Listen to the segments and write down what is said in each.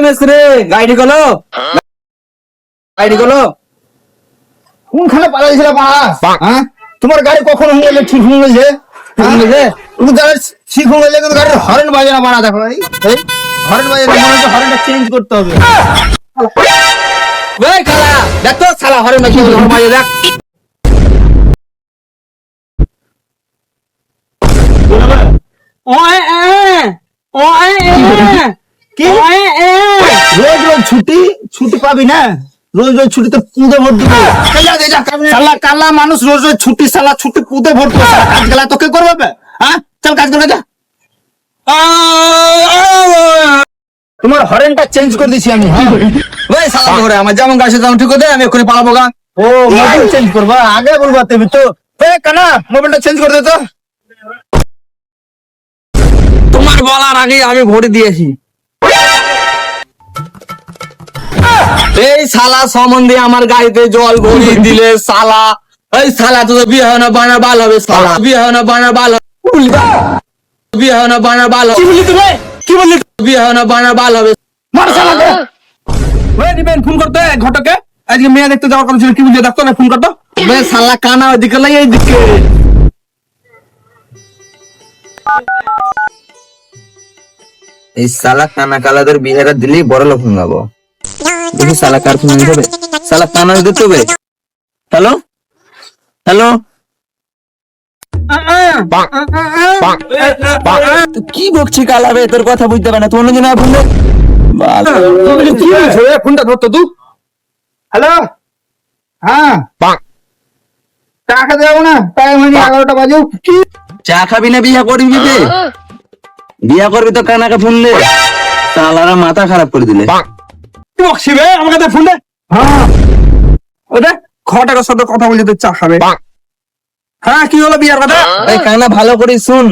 মেসরে গাড়ি গলো গাড়ি গলো কোনখানে পালাইছিল বাড়া হ্যাঁ? তোমার গাড়ি কখন হয়ে গেলে ঠিক হয়ে? গেছে হ্যাঁ? তুমি গাড়ি ঠিক হয়ে গেলে কিন্তু গাড়ির হরেন বাজে না বাড়া দেখো এই? হরেন বাজে না মনে হচ্ছে হরেনটা চেঞ্জ করতে হবে। ওই খালা দেখ তো শালা হরে নাকি হরে মাইয়ে দেখ। ওয়ে এ ওয়ে এ কি? ওয়ে এ রোজ রোজ ছুটি ছুটি পাবি না? রোজ রোজ ছুটিতে পুঁতে ভোট দিবি। সালা কালা মানুষ রোজ রোজ ছুটি সালা ছুটি পুঁতে ভোট দিবে। সালা কাজ গেলা তোকে করবে? হ্যাঁ? চল কাজ করে যা। তোমার হরেনটা চেঞ্জ করে দিছি আমি হ্যাঁ। ওই শালা ধরে আমার যেমন গাছে তেমন ঠিক দে আমি এক্ষুনি পালাবো গা। ও মোবাইল চেঞ্জ করবা? আগে বলবা তুমি তো। কানা মোবাইলটা চেঞ্জ করে দে তো। তোমার বলার আগে আমি ভোট দিয়েছি। এই শালা সম্বন্ধে আমার গাড়িতে জল ভরিয়ে দিলে শালা। এই শালা তো বিয়ে হয় না বানা বাল হবে শালা। বিয়ে হয় না বানা বাল হবে। বিয়ে হয় না বানা বাল কি বললি তুমি কি বললি বিয়ে হয় না বানা বাল হবে। মার শালাকে। ওই দিবেন ফোন করতে ঘটকে। আজকে মেয়ে দেখতে যাওয়ার কথা ছিল কি বুঝে দেখতো না ফোন করতো? বে শালা কানা ওইদিকে লাই এইদিকে এই শালা কানা কালাদের বিহেরা দিলেই বড় লোক গাবো দেখি শালা কার ফোন দেবে শালা কানা দিতে হবে। হ্যালো? হ্যালো? কি বকছি কালাবে তোর কথা বুঝতে পারে না। তোর জন্য ফোন দে কি হয়েছে ফোনটা ধরতো তুই হ্যালো? হ্যাঁ। টাকা দেবো না? টাইম হয়নি এগারোটা বাজে কি? চা খাবি না বিয়া করবি বিয়া করবি তো কানাকে ফোন দে। শালারা মাথা খারাপ করে দিলে। বকছি বে? আমার কাছে ফোন দে। হ্যাঁ। ও দেখ সাথে কথা বলছে তুই চা খাবে। হ্যাঁ কি হলো বিয়ার কথা? এই কানা ভালো করে শুন।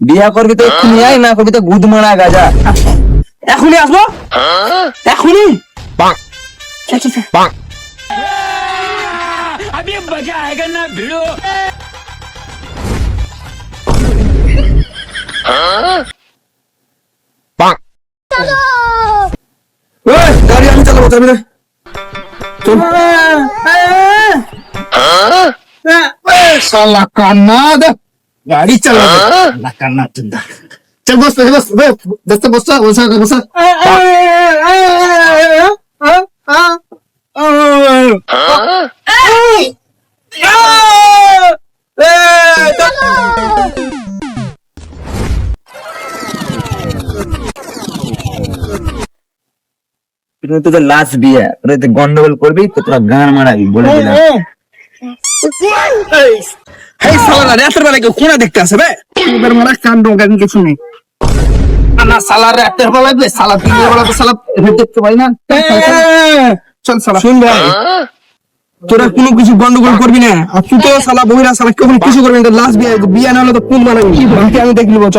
বিয়া করবি তো এক্ষুনি আয় না করবি তো গুদ মারা গাজা। এখনই আসব? এখনই? ওই, গাড়ি আমি চালাবো যাবি না চল শালা কান্না দে গাড়ি চালাবে শালা কান্না চিন্তা চল বস বস বস বস বস বস বস তোদের লাস্ট বিয়া। তোরা যদি গন্ডগোল করবি তো তোরা গান মারাবি বলে দিলাম। হেই সালারা রাতের বেলা কেউ কোনা দেখতে আসে বে? এবার মারা কাণ্ড গান কিছু নেই। না শালা রাতের বেলা বে শালা দিনের বেলা তো শালা দেখতে পাই না। চল সালা। শুন ভাই তোরা কোনো কিছু গন্ডগোল করবি না। আর তুই তো সালা বহিরা সালা কেউ কিছু করবি না লাস্ট বিয়ে বিয়ে না হলে তো কোন বানাবি? বাকি আমি দেখে নিবো চ।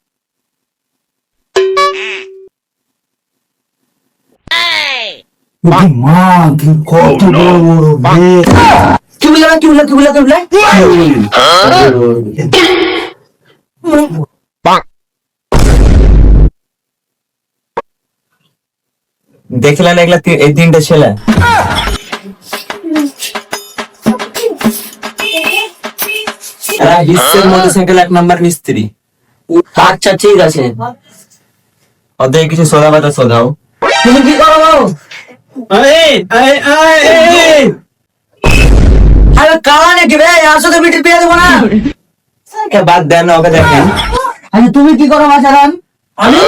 মা কত বড় বড় বেশ কি বললা কি বললা কি দেখলেন এগুলা এই তিনটে ছেলে। এরা হিসের মোটরসাইকেল এক নাম্বার মিস্ত্রি। আচ্ছা ঠিক আছে। ওদের কিছু সোদা বাতা সোদাও তুমি কি করো তুমি কি করো আমি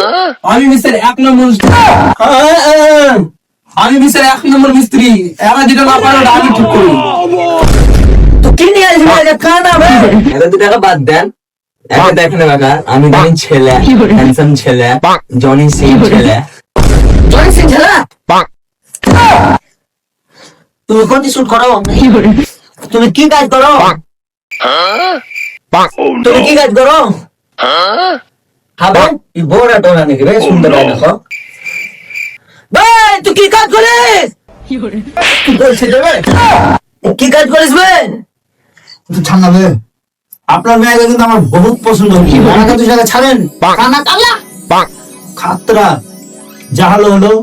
আমি মিস্ত্রি এক নম্বর আমি মিস্ত্রি এক নম্বর মিস্ত্রি এরা যেটা না আমি ঠিক করি তো কি নিয়ে আসবে বাদ দেন আমি ছেলে ছেলে জনি সিং ছেলে জনি সিং ছেলে তুমি কোনটি শুট করো। তুমি কি কাজ করো? তুমি কি কাজ করো? হবে এই বড়টা টোনা নাকি রে সুন্দর দেখো। ভাই তুই কি কাজ করিস? কি কাজ করিস ভাই? একটু ঠান্ডা বে আপনার মেয়েকে কিন্তু আমার বহুত পছন্দ আমাকে দুই জায়গায় ছাড়েন। কানা কালা খাতরা। যা হলো হলো।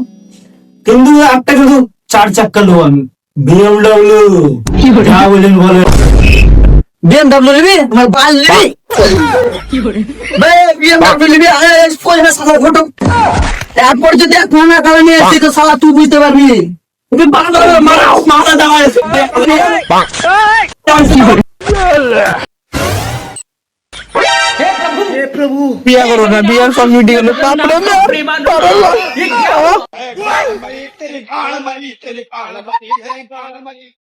কিন্তু একটা কিন্তু চার চাক্কা লো আমি। বিএমডব্লিউ যা বলেন বলেন। বিএমডব্লিউ নিবি? আমার বাল নিবি? এরপর যদি এক মানা কারণে আসি তো সালা তুই বুঝতে পারবি। মারা মারা দেওয়া বিয়া করো না বিয়ার সব মিটে গেল তারপরে